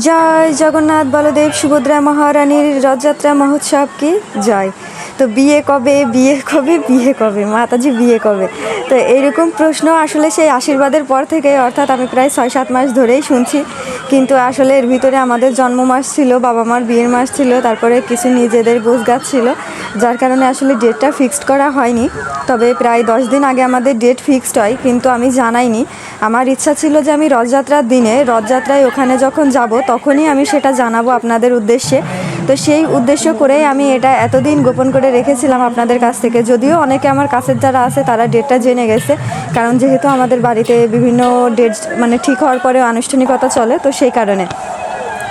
জয় জগন্নাথ বলদেব সুভদ্রা মহারানীর রথযাত্রা মহোৎসব কি? জয়। তো বিয়ে কবে? বিয়ে কবে? বিয়ে কবে? মাতাজি, বিয়ে কবে? তো এইরকম প্রশ্ন আসলে সেই আশীর্বাদের পর থেকে অর্থাৎ আমি প্রায় ছয় সাত মাস ধরেই শুনছি। কিন্তু আসলে এর ভিতরে আমাদের জন্ম মাস ছিল, বাবা মার বিয়ের মাস ছিল, তারপরে কিছু নিজেদের গাছ ছিল, যার কারণে আসলে ডেটটা ফিক্সড করা হয়নি। তবে প্রায় দশ দিন আগে আমাদের ডেট ফিক্সড হয়, কিন্তু আমি জানাইনি। আমার ইচ্ছা ছিল যে আমি রথযাত্রার দিনে, রথযাত্রায় ওখানে যখন যাব, তখনই আমি সেটা জানাব আপনাদের উদ্দেশ্যে। তো সেই উদ্দেশ্য করেই আমি এটা এতদিন গোপন করে রেখেছিলাম আপনাদের কাছ থেকে। যদিও অনেকে আমার কাছের যারা আছে, তারা ডেটটা জেনে গেছে। কারণ যেহেতু আমাদের বাড়িতে বিভিন্ন ডেট মানে ঠিক হওয়ার পরে আনুষ্ঠানিকতা চলে, তো সেই কারণে।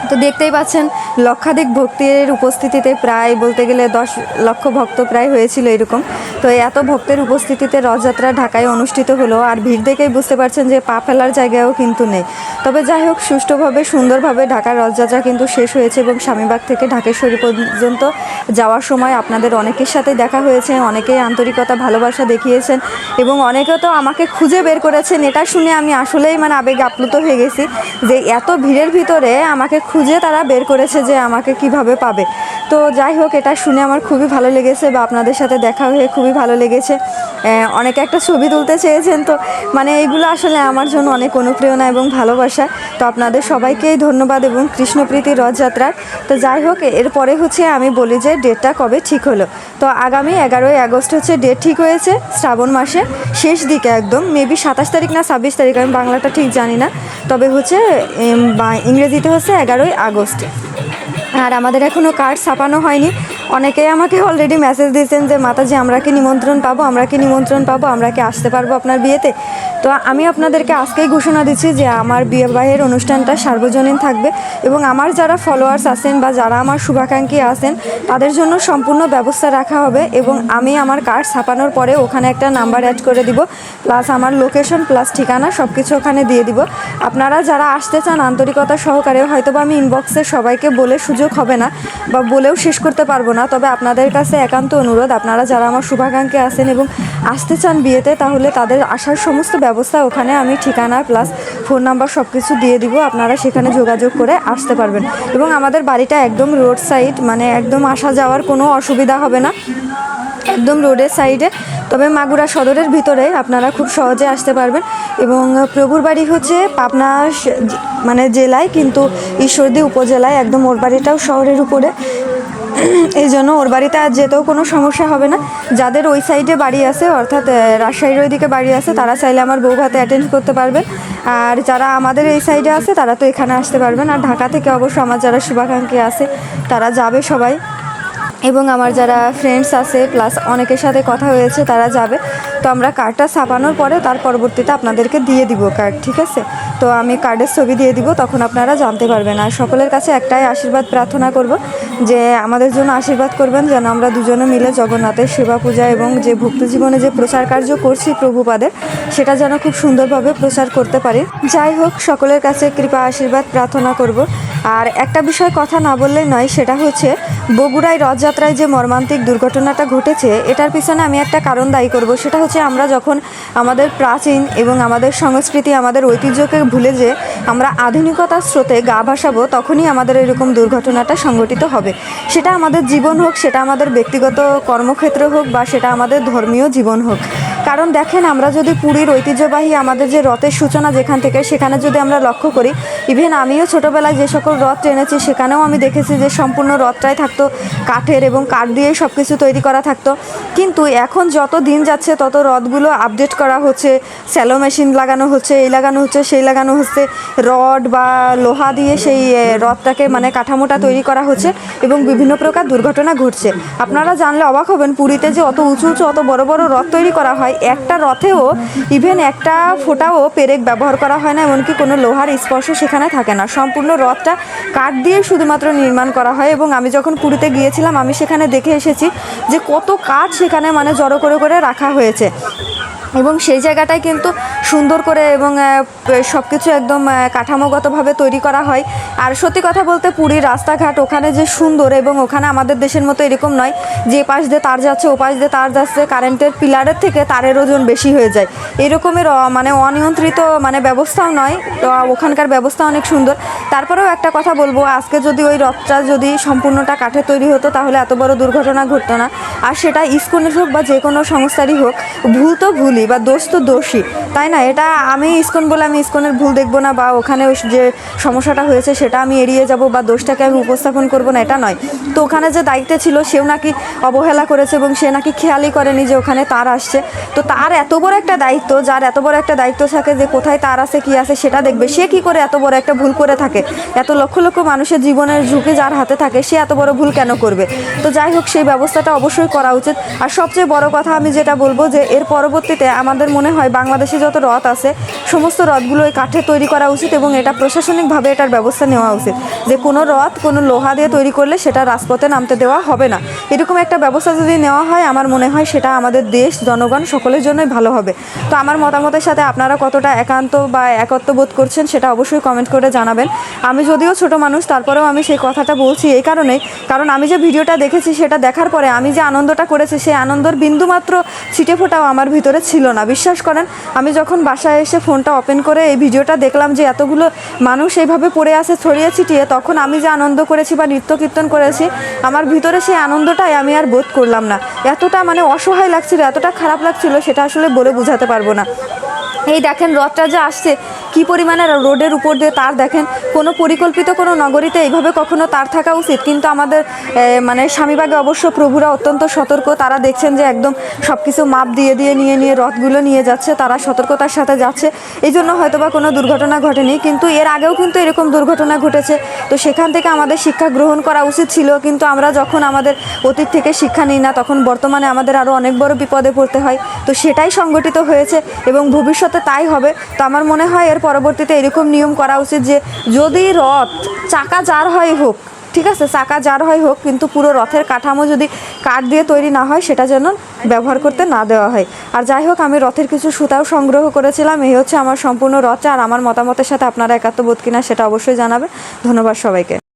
তো দেখতেই পাচ্ছেন, লক্ষাধিক ভক্তির উপস্থিতিতে প্রায় বলতে গেলে দশ লক্ষ ভক্ত প্রায় হয়েছিল এরকম। তো এত ভক্তের উপস্থিতিতে রথযাত্রা ঢাকায় অনুষ্ঠিত হলো, আর ভিড় দেখেই বুঝতে পারছেন যে পা ফেলার জায়গাও কিন্তু নেই। তবে যাই হোক, সুষ্ঠুভাবে, সুন্দরভাবে ঢাকার রথযাত্রা কিন্তু শেষ হয়েছে এবং স্বামীবাগ থেকে ঢাকেশ্বরী পর্যন্ত যাওয়ার সময় আপনাদের অনেকের সাথে দেখা হয়েছে, অনেকেই আন্তরিকতা, ভালোবাসা দেখিয়েছেন এবং অনেকে তো আমাকে খুঁজে বের করেছেন। এটা শুনে আমি আসলেই মানে আবেগে আপ্লুত হয়ে গেছি যে এত ভিড়ের ভিতরে আমাকে খুঁজে তারা বের করেছে যে আমাকে কীভাবে পাবে। তো যাই হোক, এটা শুনে আমার খুবই ভালো লেগেছে বা আপনাদের সাথে দেখা হয়ে খুবই ভালো লেগেছে। অনেকে একটা ছবি তুলতে চেয়েছেন, তো মানে এইগুলো আসলে আমার জন্য অনেক অনুপ্রেরণা এবং ভালোবাসা। তো আপনাদের সবাইকেই ধন্যবাদ এবং কৃষ্ণপ্রীতি রথযাত্রার। তো যাই হোক, এরপরে হচ্ছে আমি বলি যে ডেটটা কবে ঠিক হলো। তো আগামী এগারোই আগস্ট হচ্ছে ডেট ঠিক হয়েছে, শ্রাবণ মাসে শেষ দিকে একদম। মেবি সাতাশ তারিখ না ছাব্বিশ তারিখ, আমি বাংলাটা ঠিক জানি না। তবে হচ্ছে ইংরেজিতে হচ্ছে এগারোই আগস্টে। আর আমাদের এখনও কার্ড ছাপানো হয়নি। অনেকেই আমাকে অলরেডি মেসেজ দিয়েছেন যে, মাতাজি, আমরা কি নিমন্ত্রণ পাবো? আমরা কি নিমন্ত্রণ পাবো? আমরা কি আসতে পারব আপনার বিয়েতে? তো আমি আপনাদেরকে আজকেই ঘোষণা দিচ্ছি যে, আমার বিবাহের অনুষ্ঠানটা সার্বজনীন থাকবে এবং আমার যারা ফলোয়ার্স আছেন বা যারা আমার শুভাকাঙ্ক্ষী আছেন, তাদের জন্য সম্পূর্ণ ব্যবস্থা রাখা হবে এবং আমি আমার কার্ড ছাপানোর পরে ওখানে একটা নাম্বার অ্যাড করে দিব প্লাস আমার লোকেশন প্লাস ঠিকানা সব কিছু ওখানে দিয়ে দিব। আপনারা যারা আসতে চান, আন্তরিকতা সহকারে হয়তো বা আমি ইনবক্সে সবাইকে বলে সুযোগ হবে না বা বলেও শেষ করতে পারব না। তবে আপনাদের কাছে একান্ত অনুরোধ, আপনারা যারা আমার শুভাকাঙ্ক্ষী আছেন এবং আসতে চান বিয়েতে, তাহলে তাদের আসার সমস্ত ব্যবস্থা ওখানে আমি ঠিকানা প্লাস ফোন নাম্বার সব কিছু দিয়ে দিব। আপনারা সেখানে যোগাযোগ করে আসতে পারবেন। এবং আমাদের বাড়িটা একদম রোড সাইড মানে একদম আসা যাওয়ার কোনো অসুবিধা হবে না। একদম রোডের সাইডে তবে মাগুরা সদরের ভিতরে আপনারা খুব সহজে আসতে পারবেন। এবং প্রভুর বাড়ি হচ্ছে পাবনা মানে জেলায়, কিন্তু ঈশ্বরদী উপজেলায়, একদম ওর বাড়িটাও শহরের উপরে। এই জন্য ওর বাড়িতে আর যেতেও কোনো সমস্যা হবে না। যাদের ওই সাইডে বাড়ি আছে, অর্থাৎ রাজশাহীর ওইদিকে বাড়ি আছে, তারা চাইলে আমার বউ ভাতে অ্যাটেন্ড করতে পারবেন। আর যারা আমাদের এই সাইডে আছে, তারা তো এখানে আসতে পারবেন। আর ঢাকা থেকে অবশ্য আমার যারা শুভাকাঙ্ক্ষী আছে, তারা যাবে সবাই। এবং আমার যারা ফ্রেন্ডস আছে প্লাস অনেকের সাথে কথা হয়েছে, তারা যাবে। তো আমরা কার্ডটা ছাপানোর পরে, তার পরবর্তীতে আপনাদেরকে দিয়ে দিব কার্ড ঠিক আছে? তো আমি কার্ডের ছবি দিয়ে দিব, তখন আপনারা জানতে পারবেন। আর সকলের কাছে একটাই আশীর্বাদ প্রার্থনা করব যে আমাদের জন্য আশীর্বাদ করবেন যেন আমরা দুজনে মিলে জগন্নাথের সেবা পূজা এবং যে ভক্ত জীবনে যে প্রচার কার্য করছি প্রভুপাদের, সেটা যেন খুব সুন্দরভাবে প্রচার করতে পারি। যাই হোক, সকলের কাছে কৃপা, আশীর্বাদ, প্রার্থনা করব। আর একটা বিষয় কথা না বললেই নয়, সেটা হচ্ছে বগুড়ায় রথযাত্রায় যে মর্মান্তিক দুর্ঘটনাটা ঘটেছে, এটার পিছনে আমি একটা কারণ দায়ী করব। সেটা হচ্ছে আমরা যখন আমাদের প্রাচীন এবং আমাদের সংস্কৃতি, আমাদের ঐতিহ্যকে ভুলে যে আমরা আধুনিকতার স্রোতে গা ভাসাবো, তখনই আমাদের এরকম দুর্ঘটনাটা সংঘটিত হবে। সেটা আমাদের জীবন হোক, সেটা আমাদের ব্যক্তিগত কর্মক্ষেত্র হোক বা সেটা আমাদের ধর্মীয় জীবন হোক। কারণ দেখেন, আমরা যদি পুরীর ঐতিহ্যবাহী আমাদের যে রথের সূচনা যেখান থেকে, সেখানে যদি আমরা লক্ষ্য করি ইভেন আমিও ছোটোবেলায় যে সকল রথ টেনেছি, সেখানেও আমি দেখেছি যে সম্পূর্ণ রথটাই থাকতো কাঠের এবং কাঠ দিয়ে সব কিছু তৈরি করা থাকতো। কিন্তু এখন যত দিন যাচ্ছে, তত রথগুলো আপডেট করা হচ্ছে স্যালো মেশিন লাগানো হচ্ছে, এই লাগানো হচ্ছে, সেই লাগানো হচ্ছে, রড বা লোহা দিয়ে সেই রথটাকে মানে কাঠামোটা তৈরি করা হচ্ছে এবং বিভিন্ন প্রকার দুর্ঘটনা ঘটছে। আপনারা জানলে অবাক হবেন, পুরীতে যে অত উঁচু উঁচু, অত বড় বড় রথ তৈরি করা হয় একটা রথেও ইভেন একটা ফোটাও পেরেক ব্যবহার করা হয় না, এমনকি কোনো লোহার স্পর্শ সেখানে থাকে না। সম্পূর্ণ রথটা কাঠ দিয়ে শুধুমাত্র নির্মাণ করা হয় এবং আমি যখন পুরীতে গিয়েছিলাম, আমি সেখানে দেখে এসেছি যে কত কাঠ সেখানে মানে জড়ো করে করে রাখা হয়েছে। এবং সেই জায়গাটায় কিন্তু সুন্দর করে এবং সব কিছু একদম কাঠামোগতভাবে তৈরি করা হয়। আর সত্যি কথা বলতে পুরীর রাস্তাঘাট ওখানে যে সুন্দর এবং ওখানে আমাদের দেশের মতো এরকম নয়, যে পাশ দিয়ে তার যাচ্ছে, ও পাশ দিয়ে তার যাচ্ছে, কারেন্টের পিলারের থেকে তারের ওজন বেশি হয়ে যায়। এরকমের মানে অনিয়ন্ত্রিত মানে ব্যবস্থাও নয় ওখানকার ব্যবস্থা অনেক সুন্দর। তারপরেও একটা কথা বলব, আজকে যদি ওই রথটা যদি সম্পূর্ণটা কাঠে তৈরি হতো, তাহলে এত বড় দুর্ঘটনা ঘটতো না। আর সেটা ইস্কনের হোক বা যে কোনো সংস্থারই হোক, ভুল তো ভুলই বা দোষ তো দোষী তাই না? এটা আমি ইস্কন বলে আমি ইস্কনের ভুল দেখব না বা ওখানে যে সমস্যাটা হয়েছে সেটা আমি এড়িয়ে যাব বা দোষটাকে আমি উপস্থাপন করব না, এটা নয়। তো ওখানে যে দায়িত্বে ছিল সেও নাকি অবহেলা করেছে এবং সে নাকি খেয়ালই করেনি যে ওখানে তার আসছে। তো তার এত বড় একটা দায়িত্ব, যার এত বড় একটা দায়িত্ব থাকে যে কোথায় তার আছে, কি আছে, সেটা দেখবে। সে কি করে এত বড় একটা ভুল করে থাকে? এত লক্ষ লক্ষ মানুষের জীবনের ঝুঁকি যার হাতে থাকে, সে এত বড় ভুল কেন করবে? তো যাই হোক, সেই ব্যবস্থাটা অবশ্যই করা উচিত। আর সবচেয়ে বড় কথা আমি যেটা বলব যে, এর পরবর্তীতে আমাদের মনে হয় বাংলাদেশে যত রথ আছে, সমস্ত রথগুলো ওই কাঠে তৈরি করা উচিত এবং এটা প্রশাসনিকভাবে এটার ব্যবস্থা নেওয়া উচিত। যে কোনো রথ, কোনো লোহা দিয়ে তৈরি করলে সেটা রাজপথে নামতে দেওয়া হবে না। এরকম একটা ব্যবস্থা যদি নেওয়া হয়, আমার মনে হয় সেটা আমাদের দেশ, জনগণ সকলের জন্যই ভালো হবে। তো আমার মতামতের সাথে আপনারা কতটা একান্ত বা একত্ব বোধ করছেন সেটা অবশ্যই কমেন্ট করে জানাবেন। আমি যদিও ছোট মানুষ, তারপরেও আমি সেই কথাটা বলছি এই কারণেই। কারণ আমি যে ভিডিওটা দেখেছি সেটা দেখার পরে আমি যে আনন্দটা করেছে, সেই আনন্দর বিন্দুমাত্র ছিটে ফোটাও আমার ভিতরে ছিল না। বিশ্বাস করেন, আমি যখন বাসায় এসে ফোনটা ওপেন করে এই ভিডিওটা দেখলাম যে এতগুলো মানুষ এইভাবে পড়ে আসে ছড়িয়ে ছিটিয়ে, তখন আমি যে আনন্দ করেছি বা নৃত্য কীর্তন করেছি, আমার ভিতরে সেই আনন্দটাই আমি আর বোধ করলাম না। এতটা মানে অসহায় লাগছিল, এতটা খারাপ লাগছিল, সেটা আসলে বলে বোঝাতে পারব না। এই দেখেন রথটা যে আসছে, কি পরিমাণে রোডের উপর দিয়ে তার দেখেন, কোনো পরিকল্পিত কোনো নগরীতে এইভাবে কখনো তার থাকা উচিত। কিন্তু আমাদের মানে স্বামীবাগে অবশ্য প্রভুরা অত্যন্ত সতর্ক। তারা দেখছেন যে একদম সব কিছু মাপ দিয়ে দিয়ে নিয়ে নিয়ে রথগুলো নিয়ে যাচ্ছে, তারা সতর্কতার সাথে যাচ্ছে। এই জন্য হয়তো বা কোনো দুর্ঘটনা ঘটেনি, কিন্তু এর আগেও কিন্তু এরকম দুর্ঘটনা ঘটেছে। তো সেখান থেকে আমাদের শিক্ষা গ্রহণ করা উচিত ছিল, কিন্তু আমরা যখন আমাদের অতীত থেকে শিক্ষা নিই না, তখন বর্তমানে আমাদের আরও অনেক বড় বিপদে পড়তে হয়। তো সেটাই সংগঠিত হয়েছে এবং ভবিষ্যতে তাই হবে। তো আমার মনে হয় এর পরবর্তীতে এরকম নিয়ম করা উচিত যে, যদি রথ চাকা যার হয় হোক, ঠিক আছে, চাকা যার হয় হোক, কিন্তু পুরো রথের কাঠামো যদি কাঠ দিয়ে তৈরি না হয়, সেটা যেন ব্যবহার করতে না দেওয়া হয়। আর যাই হোক, আমি রথের কিছু সুতাও সংগ্রহ করেছিলাম। এই হচ্ছে আমার সম্পূর্ণ রথটা আর আমার মতামতের সাথে আপনারা একাত্ম বোধ কিনা সেটা অবশ্যই জানাবে ধন্যবাদ সবাইকে।